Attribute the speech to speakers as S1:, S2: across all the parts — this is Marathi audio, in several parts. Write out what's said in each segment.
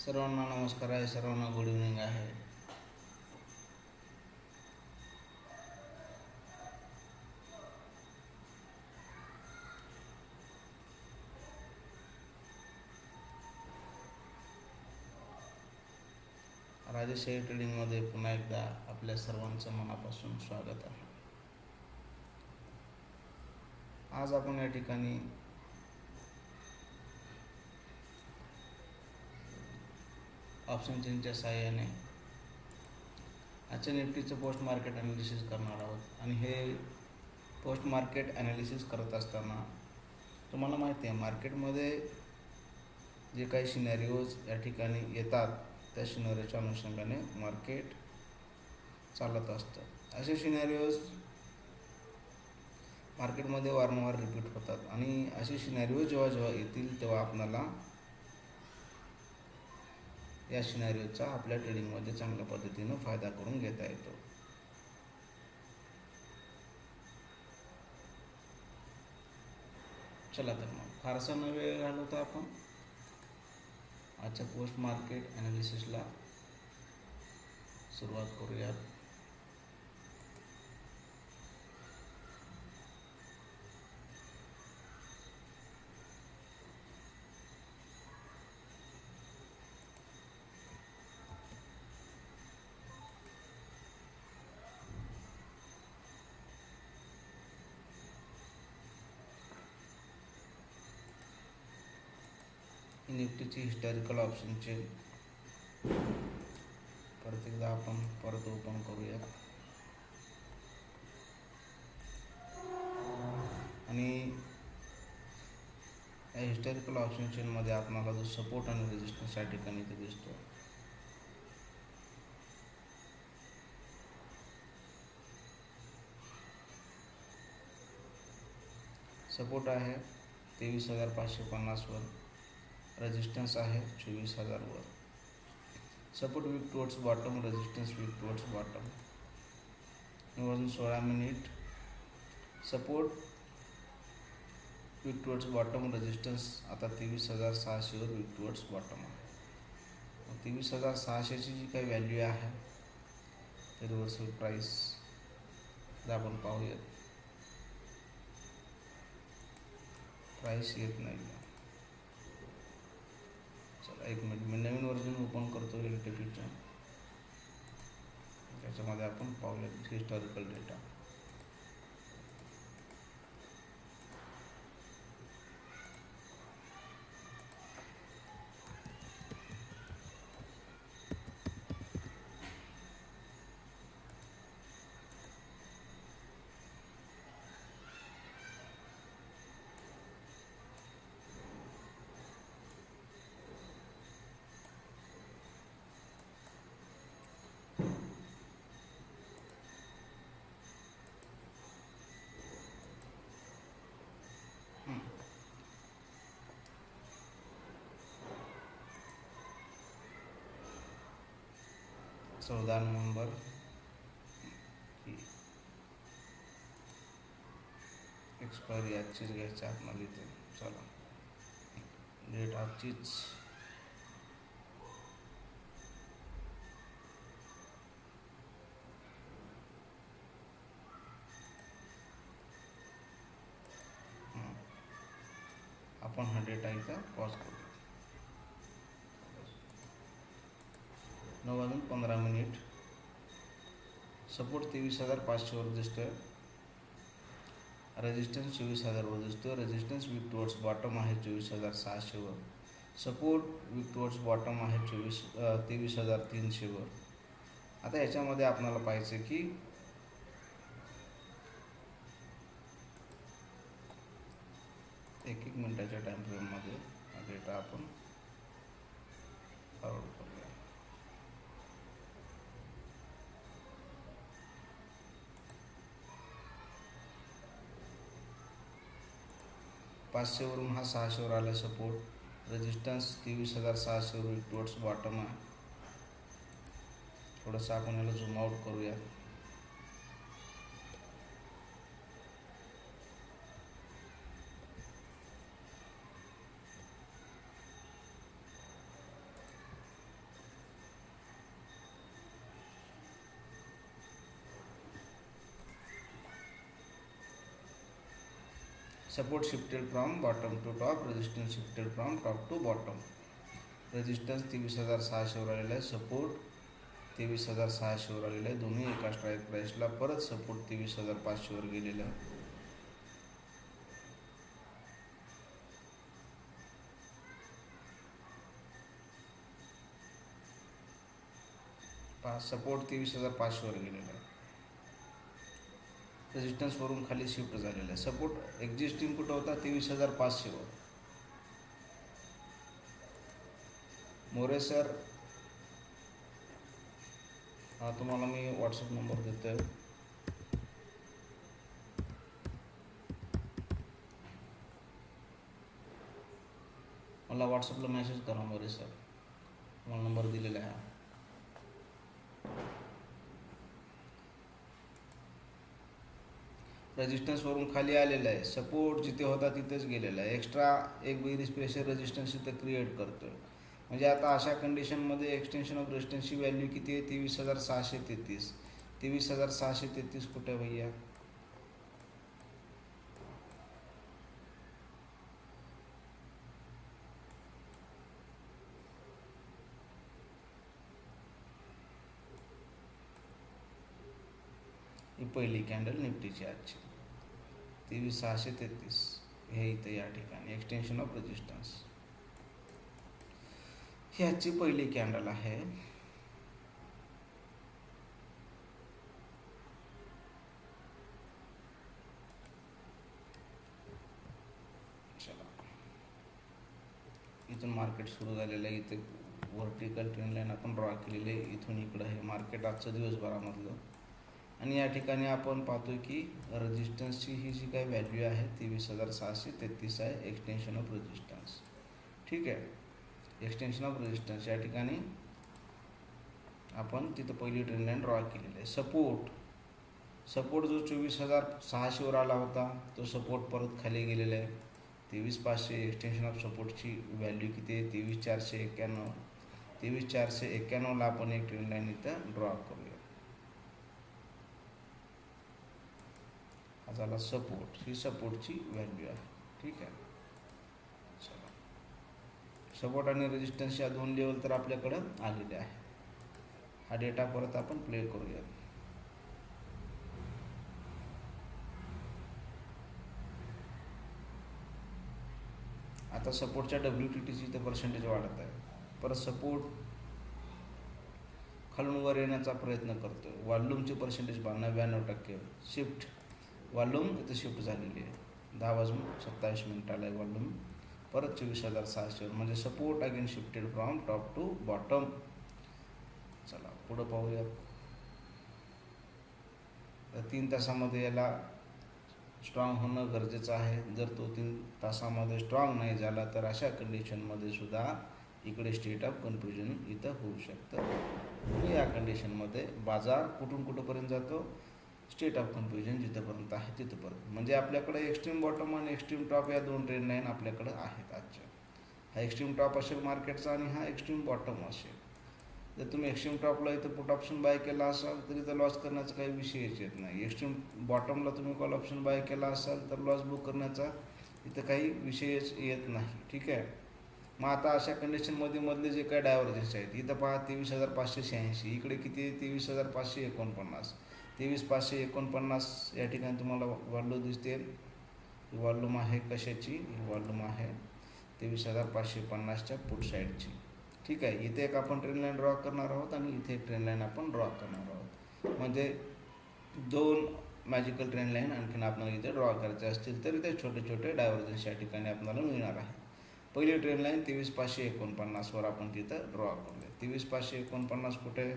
S1: सर्वांना नमस्कार आहे सर्वांना गुड इव्हनिंग आहे. राजेशाही ट्रेडिंगमध्ये पुन्हा एकदा आपल्या सर्वांचं मनापासून स्वागत आहे. आज आपण या ठिकाणी ऑप्शन चेनच्या सहाय्याने आजच्या निफ्टीचं पोस्ट मार्केट ॲनालिसिस करणार आहोत. आणि हे पोस्ट मार्केट ॲनालिसिस करत असताना तुम्हाला माहिती आहे मार्केटमध्ये जे काही सिनॅरिओज या ठिकाणी येतात त्या सिनॅरिओच्या अनुषंगाने मार्केट चालत असतं. असे सिनॅरिओज मार्केटमध्ये वारंवार रिपीट होतात. आणि असे सिनॅरिओ जेव्हा जेव्हा येतील तेव्हा आपणाला या सिनॅरिओचा आपल्या ट्रेडिंगमध्ये चांगल्या पद्धतीनं फायदा करून घेता येतो. चला तर मग फारसा न वेळ घालवता आपण आजच्या पोस्ट मार्केट ॲनालिसिसला सुरुवात करूयात. निफ्टीची हिस्टॉरिकल ऑप्शनचे. परत एकदा आपण परत ओपन करूया आणि या हिस्टॉरिकल ऑप्शन चेनमध्ये आपल्याला जो सपोर्ट आणि रेजिस्टन्स या ठिकाणी इथे दिसतो सपोर्ट आहे तेवीस हजार पाचशे पन्नासवर. रेजिस्टन्स आहे चोवीस हजारवर support weak towards bottom resistance weak towards bottom वाजून सोळा minute support weak towards bottom resistance आता तेवीस हजार सहाशेवर वीक टुवर्ड्स बॉटम आहे. तेवीस हजार सहाशेची जी काही व्हॅल्यू आहे ते रिव्हर्सल प्राईस आपण पाहूयात. प्राईस येत नाही एक मिनिट मी नवीन वर्जन ओपन करतो एल टी पीचं त्याच्यामध्ये आपण पाहूया हिस्टॉरिकल डेटा चौदा नोव्हेंबर एक्सपायरी आजचीच घ्यायची आतमध्ये इथे. चला. डेट आजचीच. आपण हा डेटा इथं पॉज करू. नऊ वाजून पंधरा मिनिट. सपोर्ट तेवीस हजार पाचशेवर दिसतोय. रेजिस्टन्स चोवीस हजारवर दिसतो रेजिस्टन्स विक टुवर्ड्स बॉटम आहे चोवीस हजार सहाशेवर सपोर्ट विक टुवर्ड्स बॉटम आहे चोवीस तेवीस हजार तीनशेवर आता याच्यामध्ये आपल्याला पाहिजे की एक एक मिनटाच्या टाईम फ्रेममध्ये डेटा आपण पाचशेवरून हा सहाशेवर आला सपोर्ट रेजिस्टन्स तेवीस हजार सहाशेवरून टुवर्ड्स बॉटम आहे. थोडंसं आपण याला झूम आउट करूया. Support shifted from bottom to top resistance shifted from top to bottom. Resistance तेवीस हजार सहाशेवर आलेला आहे सपोर्ट तेवीस हजार सहाशेवर आलेला आहे. दोन्ही एका स्ट्राईक प्राईसला परत सपोर्ट तेवीस हजार पाचशेवर गेलेलं. आहे पा सपोर्ट तेवीस हजार पाचशेवर गेलेला आहे. रेजिस्टन्सवरून खाली शिफ्ट झालेला आहे. सपोर्ट एक्झिस्टिंग कुठं होता? तेवीस हजार पाचशेवर मोरे सर हा तुम्हाला मी व्हॉट्सअप नंबर देतो आहे मला व्हॉट्सअपला मेसेज करा मोरे सर तुम्हाला नंबर दिलेला आहे. रेजिस्टन्सवरून खाली आलेला आहे. सपोर्ट जिथे होता तिथेच गेलेला आहे. एक्स्ट्रा एक बेरीज प्रेशर रेजिस्टन्स इथं क्रिएट करतोय. म्हणजे आता अशा कंडिशनमध्ये एक्सटेन्शन ऑफ रेजिस्टन्सची व्हॅल्यू किती आहे? तेवीस हजार सहाशे तेहतीस. तेवीस हजार सहाशे तेहतीस कुठे भैया? ही पहिली कॅन्डल निफ्टीची आजची. तेवीस सहाशे तेहतीस. हे इथं या ठिकाणी एक्सटेन्शन ऑफ रेजिस्टन्स ह्याची पहिली कॅन्डल आहे. इथून मार्केट सुरू झालेलं आहे. इथे व्हर्टिकल ट्रेन लाईन आपण ड्रॉ केलेली आहे. इथून इकडं हे मार्केट आजचं दिवसभरामधलं. आणि या ठिकाणी आपण पाहतो की ही जी काही व्हॅल्यू आहे तेवीस हज़ार सहाशे तेहतीस आहे एक्सटेन्शन ऑफ़ रजिस्टन्स ठीक आहे? एक्सटेन्शन ऑफ़ रजिस्टन्स या ठिकाणी आपण तिथं पहिली ट्रेन ड्रॉ केलेली आहे. सपोर्ट सपोर्ट जो चोवीस हज़ार सहाशेवर आला होता तो सपोर्ट परत खाली आहे. तेवीस पाचशे एक्सटेन्शन ऑफ़ सपोर्टची व्हॅल्यू किती आहे? तेवीस चारशे एक्क्याण्णव तेवीस चारशे एक्क्याण्णवला एक ट्रेन लाईन इथं ड्रॉ करूया. हा झाला सपोर्ट ही सपोर्टची व्हॅल्यू आहे. ठीक आहे? चला. सपोर्ट आणि रेजिस्टन्स या दोन लेवल तर आपल्याकडं आलेले आहे. हा डेटा परत आपण प्ले करूयात. आता सपोर्टच्या डब्ल्यू टी टीची इथं पर्सेंटेज वाढत आहे. परत सपोर्ट खालून वर येण्याचा प्रयत्न करतो वॉल्यूमचे पर्सेंटेज बा नव्याण्णव टक्के. शिफ्ट वॉल्यूम इथं शिफ्ट झालेली आहे. दहा वाजून सत्तावीस मिनिटाला आहे वॉल्यूम. परत चोवीस हजार सहाशेवर म्हणजे support again shifted from top to bottom चला पुढं पाहूया. तर तीन तासामध्ये याला स्ट्रॉंग होणं गरजेचं आहे. जर तो तीन तासामध्ये स्ट्रॉंग नाही झाला तर अशा कंडिशनमध्ये सुद्धा इकडे स्टेट ऑफ कन्फ्युजन इथं होऊ शकतं. या कंडिशनमध्ये बाजार कुठून कुठंपर्यंत जातो? स्टेट ऑफ कन्फ्युजन जिथंपर्यंत आहे तिथंपर्यंत. म्हणजे आपल्याकडे एक्स्ट्रीम बॉटम आणि एक्स्ट्रीम टॉप या दोन ट्रेन लाईन आपल्याकडं आहेत आजच्या. हा एक्स्ट्रीम टॉप असेल मार्केटचा आणि हा एक्स्ट्रीम बॉटम असेल. जर तुम्ही एक्स्ट्रीम टॉपला इथं पुट ऑप्शन बाय केला असाल तर इथं लॉस करण्याचा काही विषयच येत नाही. एक्स्ट्रीम बॉटमला तुम्ही कॉल ऑप्शन बाय केला असाल तर लॉस बुक करण्याचा इथं काही विषयच येत नाही. ठीक आहे? मग आता अशा कंडिशनमध्ये मधले जे काही डायव्हर्जन्स आहेत इथं पहा तेवीस हजार पाचशे शहाऐंशी इकडे किती आहे? तेवीस हजार पाचशे एकोणपन्नास. तेवीस पाचशे एकोणपन्नास या ठिकाणी तुम्हाला वॉल्यूम दिसते. ही वॉल्यूम आहे कशाची? ही वॉल्यूम आहे तेवीस हजार पाचशे पन्नासच्या पुट साईडची. ठीक आहे इथे एक आपण ट्रेन लाईन ड्रॉ करणार आहोत आणि इथे एक ट्रेन लाईन आपण ड्रॉ करणार आहोत. म्हणजे दोन मॅजिकल ट्रेन लाईन आणखीन आपल्याला इथे ड्रॉ करायचे असतील तर इथे छोटे छोटे डायव्हर्जन्स या ठिकाणी आपल्याला मिळणार आहे. पहिली ट्रेन लाईन तेवीस पाचशे एकोणपन्नासवर आपण तिथं ड्रॉ करूया. तेवीस पाचशे एकोणपन्नास कुठे?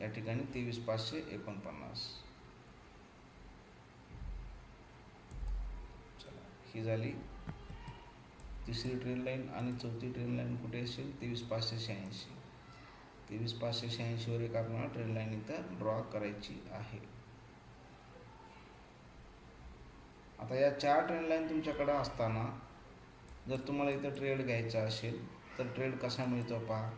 S1: या ठिकाणी तेवीस पाचशे एकोणपन्नास. चला ही झाली. तिसरी ट्रेन लाईन आणि चौथी ट्रेन लाईन कुठे असेल? तेवीस पाचशे शहाऐंशी. तेवीस पाचशे शहाऐंशीवर एक आपल्याला ट्रेन लाईन इथं ड्रॉ करायची आहे. आता या चार ट्रेन लाईन तुमच्याकडे असताना जर तुम्हाला इथं ट्रेड घ्यायचा असेल तर ट्रेड कसा मिळतो पहा.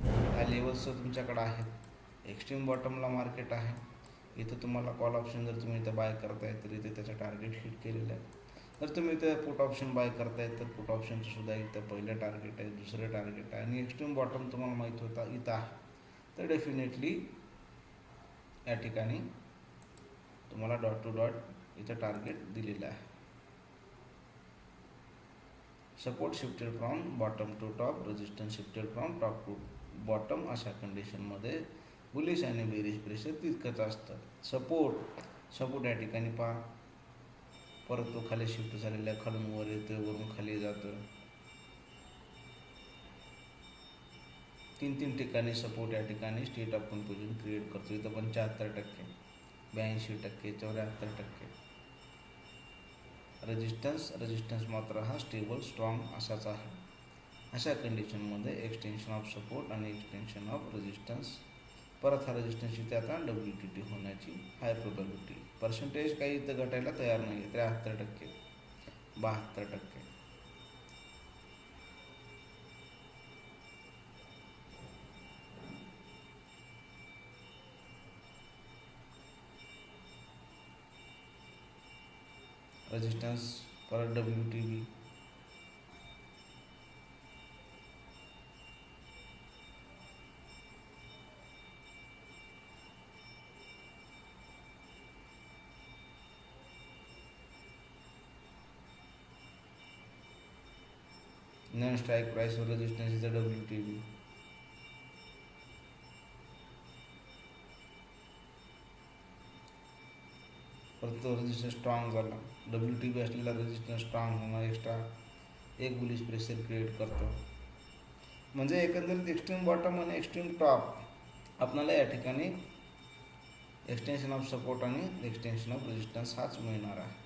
S1: ह्या लेवल्स तुमच्याकडे आहेत. एक्स्ट्रीम बॉटमला मार्केट आहे. इथं तुम्हाला कॉल ऑप्शन जर तुम्ही इथं बाय करताय तर इथे त्याचं टार्गेट हिट केलेलं आहे. जर तुम्ही इथं पुट ऑप्शन बाय करताय तर पुट ऑप्शनचं सुद्धा इथं पहिलं टार्गेट आहे दुसरं टार्गेट आहे. आणि एक्स्ट्रीम बॉटम तुम्हाला माहीत होता इथं आहे. तर डेफिनेटली या ठिकाणी तुम्हाला डॉट टू डॉट इथं टार्गेट दिलेलं आहे. Support shifted from bottom to top resistance shifted from top to bottom अशा कंडिशनमध्ये पुलिस आणि बेरीज प्रेशर तितकंच असतं सपोर्ट सपोर्ट या ठिकाणी पहा. परत तो खाली शिफ्ट झालेला खालून वर येतो वरून खाली जातं तीन तीन ठिकाणी सपोर्ट या ठिकाणी स्टेट ऑफ कन्फ्युजन क्रिएट करतो इथं पंच्याहत्तर टक्के ब्याऐंशी टक्के चौऱ्याहत्तर टक्के. रजिस्टन्स रेजिस्टन्स मात्र हा स्टेबल स्ट्रॉंग असाच आहे. अशा कंडिशनमध्ये एक्सटेन्शन ऑफ सपोर्ट आणि एक्सटेन्शन ऑफ रेजिस्टन्स परत हा रेजिस्टन्स इथे आता डब्ल्यू टी टी होण्याची हाय प्रोबॅबिलिटी पर्सेंटेज काही इथं घटायला तयार नाही आहे त्र्याहत्तर टक्के. बहात्तर टक्के. रेजिस्टन्स परत W T B non strike प्राईसवर resistance इथं डब्ल्यू टी बी परत तो रेजिस्टन्स स्ट्रॉंग झाला. डब्ल्यू टी बी असलेला रेजिस्टन्स स्ट्रॉंग होणं एक्स्ट्रा एक बुलिश प्रेशर क्रिएट करतो. म्हणजे एकंदरीत एक्स्ट्रीम बॉटम आणि एक्स्ट्रीम टॉप आपणाला या ठिकाणी एक्सटेन्शन ऑफ सपोर्ट आणि एक्सटेन्शन ऑफ रेजिस्टन्स हाच मिळणार आहे.